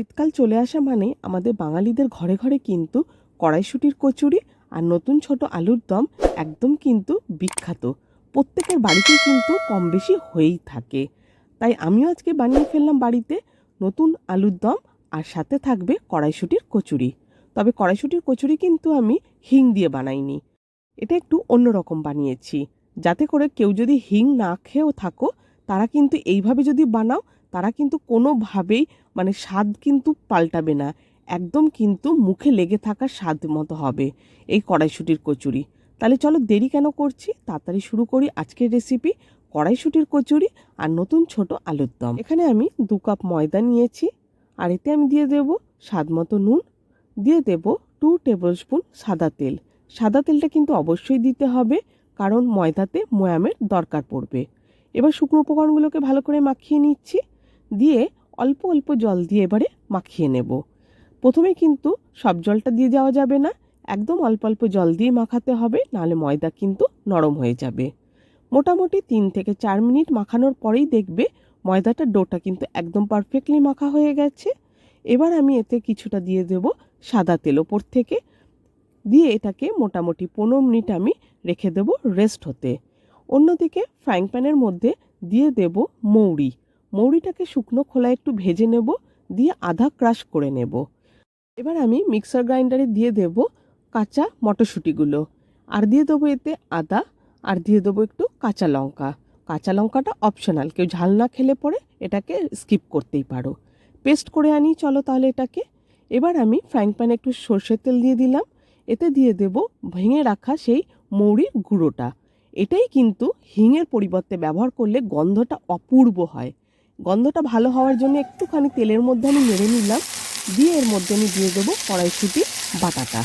শীতকাল চলে আসা মানে আমাদের বাঙালিদের ঘরে ঘরে কিন্তু কড়াইশুটির কচুরি আর নতুন ছোট আলুর দম একদম কিন্তু বিখ্যাত। প্রত্যেকের বাড়িতেই কিন্তু কম বেশি হয়েই থাকে। তাই আমিও আজকে বানিয়ে ফেললাম বাড়িতে নতুন আলুর দম আর সাথে থাকবে কড়াইশুটির কচুরি। তবে কড়াইশুটির কচুরি কিন্তু আমি হিং দিয়ে বানাইনি। এটা একটু অন্যরকম বানিয়েছি। যাতে করে কেউ যদি হিং না খেয়েও থাকো, তারা কিন্তু এইভাবে যদি বানাও তারা কিন্তু কোনোভাবেই মানে স্বাদ কিন্তু পাল্টাবে না। একদম কিন্তু মুখে লেগে থাকা স্বাদ মতো হবে এই কড়াইশুটির কচুরি। তাহলে চলো দেরি কেন করছি? তাড়াতাড়ি শুরু করি আজকের রেসিপি কড়াইশুটির কচুরি আর নতুন ছোট আলুর দম। এখানে আমি দু কাপ ময়দা নিয়েছি আর এতে আমি দিয়ে দেব স্বাদ মতো নুন, দিয়ে দেব টু টেবিল স্পুন সাদা তেল। সাদা তেলটা কিন্তু অবশ্যই দিতে হবে কারণ ময়দাতে ময়ামের দরকার পড়বে। এবার শুকনো উপকরণগুলোকে ভালো করে মাখিয়ে নিচ্ছি। দিয়ে অল্প অল্প জল দিয়ে এবারে মাখিয়ে নেব। প্রথমে কিন্তু সব জলটা দিয়ে দেওয়া যাবে না, একদম অল্প অল্প জল দিয়ে মাখাতে হবে, নাহলে ময়দা কিন্তু নরম হয়ে যাবে। মোটামুটি তিন থেকে চার মিনিট মাখানোর পরেই দেখবে ময়দাটার ডোটা কিন্তু একদম পারফেক্টলি মাখা হয়ে গেছে। এবার আমি এতে কিছুটা দিয়ে দেব সাদা তেল ওপর থেকে। দিয়ে এটাকে মোটামুটি পনেরো মিনিট আমি রেখে দেব রেস্ট হতে। অন্যদিকে ফ্রাইং প্যানের মধ্যে দিয়ে দেব মৌরি। মৌরিটাকে শুকনো খোলা একটু ভেজে নেব, দিয়ে আধা ক্রাশ করে নেব। এবার আমি মিক্সার গ্রাইন্ডারে দিয়ে দেব কাঁচা মটরশুঁটিগুলো। আর দিয়ে দেবো এতে আদা, আর দিয়ে দেবো একটু কাঁচা লঙ্কা। কাঁচা লঙ্কাটা অপশনাল কেউ ঝাল না খেলে পরে এটাকে স্কিপ করতেই পারো। পেস্ট করে আনি, চলো তাহলে এটাকে। এবার আমি ফ্রাইং প্যানে একটু সর্ষের তেল দিয়ে দিলাম। এতে দিয়ে দেব ভেঙে রাখা সেই মৌরির গুঁড়োটা। এটাই কিন্তু হিঙের পরিবর্তে ব্যবহার করলে গন্ধটা অপূর্ব হয়। গন্ধটা ভালো হওয়ার জন্য একটুখানি তেলের মধ্যে আমি নেড়ে নিলাম। দিয়ে এর মধ্যে আমি দিয়ে দেবো কড়াইশুটি, বাটাটা।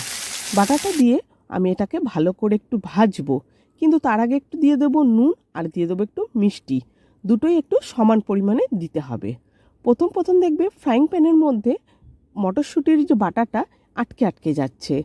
বাটাটা দিয়ে আমি এটাকে ভালো করে একটু ভাজবো। কিন্তু তার আগে একটু দিয়ে দেবো নুন আর দিয়ে দেবো একটু মিষ্টি। দুটোই একটু সমান পরিমাণে দিতে হবে। প্রথম প্রথম দেখবে ফ্রাইং প্যানের মধ্যে মটরশুঁটির যে বাটাটা আটকে আটকে যাচ্ছে।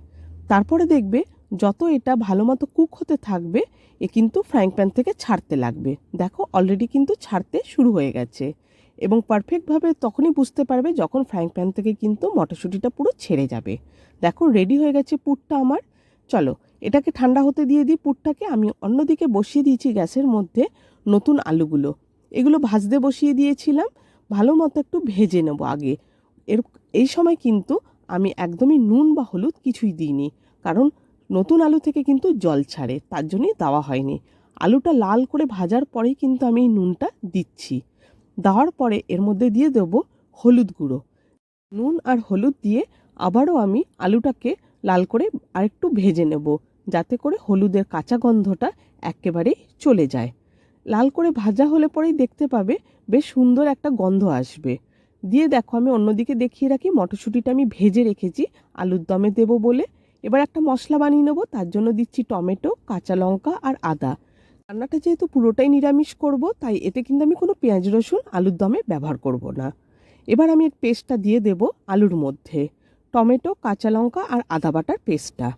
তারপরে দেখবে যত এটা ভালো মতো কুক হতে থাকবে, এ কিন্তু ফ্রাইং প্যান থেকে ছাড়তে লাগবে। দেখো অলরেডি কিন্তু ছাড়তে শুরু হয়ে গেছে। এবং পারফেক্টভাবে তখনই বুঝতে পারবে যখন ফ্রাইং প্যান থেকে কিন্তু মটরশুঁটিটা পুরো ছেড়ে যাবে। দেখো রেডি হয়ে গেছে পুরটা আমার। চলো, এটাকে ঠান্ডা হতে দিয়ে দিই পুরটাকে। আমি অন্যদিকে বসিয়ে দিয়েছি গ্যাসের মধ্যে নতুন আলুগুলো। এগুলো ভাজতে বসিয়ে দিয়েছিলাম। ভালো মতো একটু ভেজে নেব আগে। এর, এই সময় কিন্তু আমি একদমই নুন বা হলুদ কিছুই দিইনি। কারণ নতুন আলু থেকে কিন্তু জল ছাড়ে, তার জন্যই দেওয়া হয়নি। আলুটা লাল করে ভাজার পরেই কিন্তু আমি এই নুনটা দিচ্ছি। দেওয়ার পরে এর মধ্যে দিয়ে দেবো হলুদ গুঁড়ো। নুন আর হলুদ দিয়ে আবারও আমি আলুটাকে লাল করে আরেকটু ভেজে নেব, যাতে করে হলুদের কাঁচা গন্ধটা একেবারেই চলে যায়। লাল করে ভাজা হলে পরেই দেখতে পাবে বেশ সুন্দর একটা গন্ধ আসবে। দিয়ে দেখো আমি অন্যদিকে দেখিয়ে রাখি, মটরশুঁটিটা আমি ভেজে রেখেছি, আলুর দমে দেবো বলে। এবার একটা মশলা বানিয়ে নেব, তার জন্য দিচ্ছি টমেটো, কাঁচা লঙ্কা আর আদা। রান্নাটা যেহেতু পুরোটাই নিরামিষ করব, তাই এতে কিন্তু আমি কোনো পেঁয়াজ, রসুন, আলুর দমে ব্যবহার করব না। এবার আমি এর পেস্টটা দিয়ে দেব আলুর মধ্যে। টমেটো, কাঁচা লঙ্কা আর আদা বাটার পেস্টটা।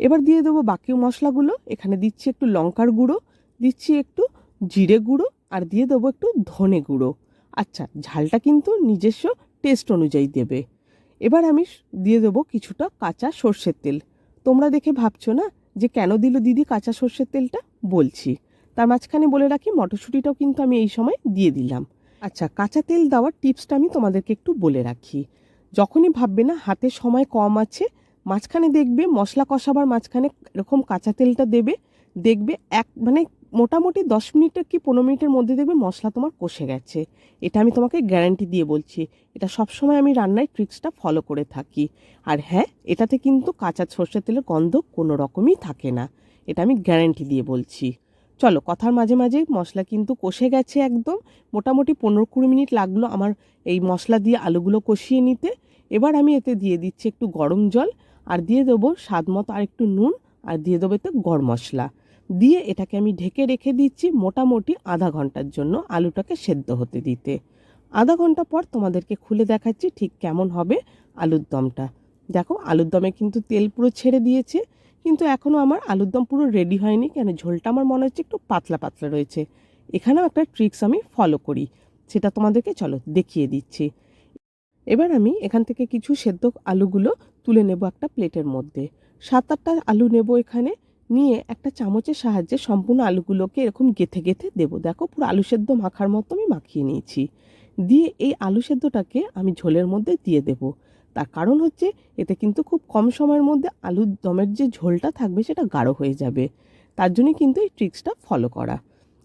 এবার দিয়ে দেবো বাকি মশলাগুলো, এখানে দিচ্ছি একটু লঙ্কার গুঁড়ো, দিচ্ছি একটু জিরে গুঁড়ো আর দিয়ে দেবো একটু ধনে গুঁড়ো। আচ্ছা ঝালটা কিন্তু নিজস্ব টেস্ট অনুযায়ী দেবে। এবার আমি দিয়ে দেবো কিছুটা কাঁচা সর্ষের তেল। তোমরা দেখে ভাবছ না যে কেন দিল দিদি কাঁচা সর্ষের তেলটা? বলছি। তার মাঝখানে বলে রাখি, মটরশুঁটিটাও কিন্তু আমি এই সময় দিয়ে দিলাম। আচ্ছা কাঁচা তেল দেওয়ার টিপসটা আমি তোমাদেরকে একটু বলে রাখি। যখনই ভাববে না, হাতে সময় কম আছে, মাঝখানে দেখবে, মশলা কষাবার মাঝখানে এরকম কাঁচা তেলটা দেবে, দেখবে এক মানে মোটামুটি দশ মিনিটের কি পনেরো মিনিটের মধ্যে দেখবে মশলা তোমার কষে গেছে। এটা আমি তোমাকে গ্যারান্টি দিয়ে বলছি। এটা সবসময় আমি রান্নায় ট্রিক্সটা ফলো করে থাকি। আর হ্যাঁ এটাতে কিন্তু কাঁচা সর্ষের তেলের গন্ধ কোনো রকমই থাকে না। এটা আমি গ্যারান্টি দিয়ে বলছি। চলো, কথার মাঝে মাঝে মশলা কিন্তু কষে গেছে একদম। মোটামুটি পনেরো কুড়ি মিনিট লাগল আমার এই মশলা দিয়ে আলুগুলো কষিয়ে নিতে। এবার আমি এতে দিয়ে দিচ্ছি একটু গরম জল। আর দিয়ে দেবো স্বাদ মতো আর একটু নুন। আর দিয়ে দেবো এতে গরম মশলা। দিয়ে এটাকে আমি ঢেকে রেখে দিচ্ছি মোটামুটি আধা ঘণ্টার জন্য আলুটাকে সেদ্ধ হতে দিতে। আধা ঘণ্টা পর তোমাদেরকে খুলে দেখাচ্ছি ঠিক কেমন হবে আলুর দমটা। দেখো, আলুর দমে কিন্তু তেল পুরো ছেড়ে দিয়েছে, কিন্তু এখনও আমার আলুর দম পুরো রেডি হয়নি, কেন ঝোলটা আমার মনে হচ্ছে একটু পাতলা পাতলা রয়েছে। এখানেও একটা ট্রিক্স আমি ফলো করি, সেটা তোমাদেরকে চলো দেখিয়ে দিচ্ছি। এবার আমি এখান থেকে কিছু সেদ্ধ আলুগুলো তুলে নেব একটা প্লেটের মধ্যে। সাত আটটা আলু নেব এখানে নিয়ে একটা চামচের সাহায্যে সম্পূর্ণ আলুগুলোকে এরকম গেথে গেথে দেবো। দেখো, পুরো আলু সেদ্ধ মাখার মতো আমি মাখিয়ে নিয়েছি। দিয়ে এই আলু সেদ্ধটাকে আমি ঝোলের মধ্যে দিয়ে দেব। তার কারণ হচ্ছে, এতে কিন্তু খুব কম সময়ের মধ্যে আলুর দমের যে ঝোলটা থাকবে সেটা গাঢ় হয়ে যাবে। তার জন্যই কিন্তু এই ট্রিক্সটা ফলো করা।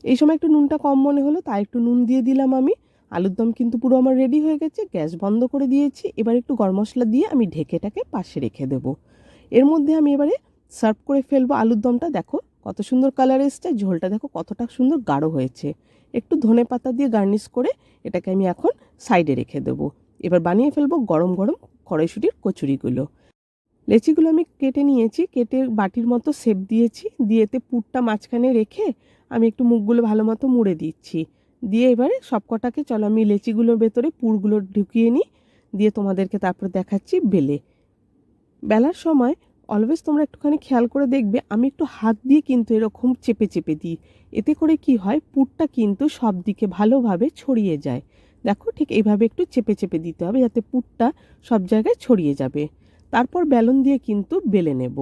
এই সময় একটু নুনটা কম মনে হলো, তাই একটু নুন দিয়ে দিলাম আমি। আলুর দম কিন্তু পুরো আমার রেডি হয়ে গেছে, গ্যাস বন্ধ করে দিয়েছি। এবার একটু গরম মশলা দিয়ে আমি ঢেকেটাকে পাশে রেখে দেবো। এর মধ্যে আমি এবারে সার্ভ করে ফেলব আলুর দমটা। দেখো কত সুন্দর কালার এসছে, ঝোলটা দেখো কতটা সুন্দর গাঢ় হয়েছে। একটু ধনে পাতা দিয়ে গার্নিশ করে এটাকে আমি এখন সাইডে রেখে দেবো। এবার বানিয়ে ফেলব গরম গরম কড়াইশুটির কচুরিগুলো। লেচিগুলো আমি কেটে নিয়েছি, কেটে বাটির মতো সেপ দিয়েছি, দিয়ে এতে পুরটা মাঝখানে রেখে আমি একটু মুখগুলো ভালো মতো মুড়ে দিচ্ছি। দিয়ে এবারে সব কটাকে চলো আমি লেচিগুলোর ভেতরে পুরগুলো ঢুকিয়ে নিই, দিয়ে তোমাদেরকে তারপর দেখাচ্ছি বেলে। বেলার সময় অলওয়েজ তোমরা একটুখানি খেয়াল করে দেখবে, আমি একটু হাত দিয়ে কিন্তু এরকম চেপে চেপে দিই। এতে করে কি হয় পুরটা কিন্তু সব দিকে ভালোভাবে ছড়িয়ে যায়। দেখো ঠিক এইভাবে একটু চেপে চেপে দিতে হবে যাতে পুরটা সব জায়গায় ছড়িয়ে যাবে। তারপর বেলন দিয়ে কিন্তু বেলে নেব।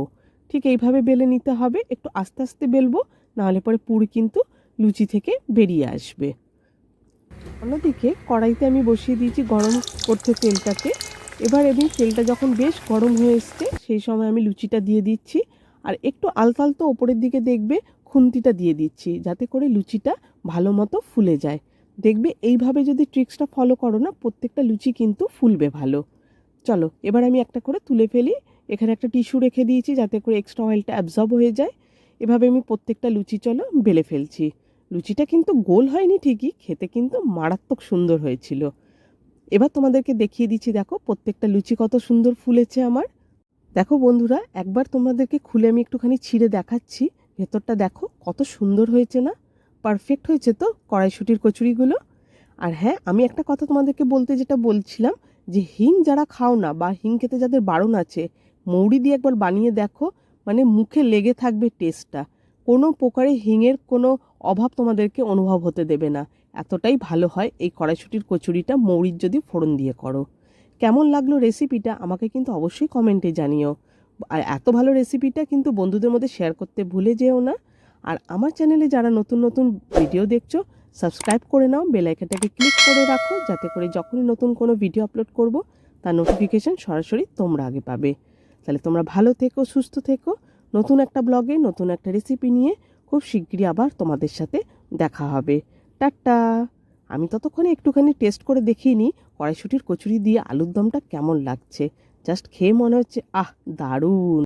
ঠিক এইভাবে বেলে নিতে হবে, একটু আস্তে আস্তে বেলবো, নাহলে পরে পুর কিন্তু লুচি থেকে বেরিয়ে আসবে। অন্যদিকে কড়াইতে আমি বসিয়ে দিয়েছি গরম করতে তেলটাকে। এবার আমি তেলটা যখন বেশ গরম হয়ে এসছে, সেই সময় আমি লুচিটা দিয়ে দিচ্ছি। আর একটু আলতো আলতো ওপরের দিকে দেখবে, খুন্তিটা দিয়ে দিচ্ছি, যাতে করে লুচিটা ভালো মতো ফুলে যায়। দেখবে এইভাবে যদি ট্রিক্সটা ফলো করো না, প্রত্যেকটা লুচি কিন্তু ফুলবে ভালো। চলো, এবার আমি একটা করে তুলে ফেলি। এখানে একটা টিস্যু রেখে দিয়েছি, যাতে করে এক্সট্রা অয়েলটা অ্যাবজর্ব হয়ে যায়। এভাবে আমি প্রত্যেকটা লুচি, চলো, বেলে ফেলছি। লুচিটা কিন্তু গোল হয়নি ঠিকই, খেতে কিন্তু মারাত্মক সুন্দর হয়েছিল। এবার তোমাদেরকে দেখিয়ে দিচ্ছি, দেখো প্রত্যেকটা লুচি কত সুন্দর ফুলেছে আমার। দেখো বন্ধুরা, একবার তোমাদেরকে খুলে আমি একটুখানি ছিঁড়ে দেখাচ্ছি। ভেতরটা দেখো কত সুন্দর হয়েছে না? পারফেক্ট হয়েছে তো কড়াইশুটির কচুরিগুলো? আর হ্যাঁ আমি একটা কথা তোমাদেরকে বলতে যেটা বলছিলাম, যে হিং যারা খাও না বা হিং খেতে যাদের বারণ আছে, মৌরি দিয়ে একবার বানিয়ে দেখো মানে মুখে লেগে থাকবে টেস্টটা কোনো প্রকারে হিঙের কোনো অভাব তোমাদেরকে অনুভব হতে দেবে না। এতটাই ভালো হয় এই কড়াইশুটির কচুরিটা মৌরির যদি ফোড়ন দিয়ে করো। কেমন লাগল রেসিপিটা আমাকে কিন্তু অবশ্যই কমেন্টে জানিও। আর এত ভালো রেসিপিটা কিন্তু বন্ধুদের মধ্যে শেয়ার করতে ভুলে যেও না। আর আমার চ্যানেলে যারা নতুন নতুন ভিডিও দেখছ সাবস্ক্রাইব করে নাও বেলাইকাটাকে ক্লিক করে রাখো, যাতে করে যখনই নতুন কোনো ভিডিও আপলোড করব, তার নোটিফিকেশান সরাসরি তোমরা আগে পাবে। তাহলে তোমরা ভালো থেকো, সুস্থ থেকো। নতুন একটা ব্লগে নতুন একটা রেসিপি নিয়ে খুব শিগগিরই আবার তোমাদের সাথে দেখা হবে। টাটা। আমি ততক্ষণে একটুখানি টেস্ট করে দেখিয়ে নিই কড়াইশুটির কচুরি দিয়ে আলুর দমটা কেমন লাগছে। জাস্ট খেয়ে মনে হচ্ছে, আহ, দারুণ।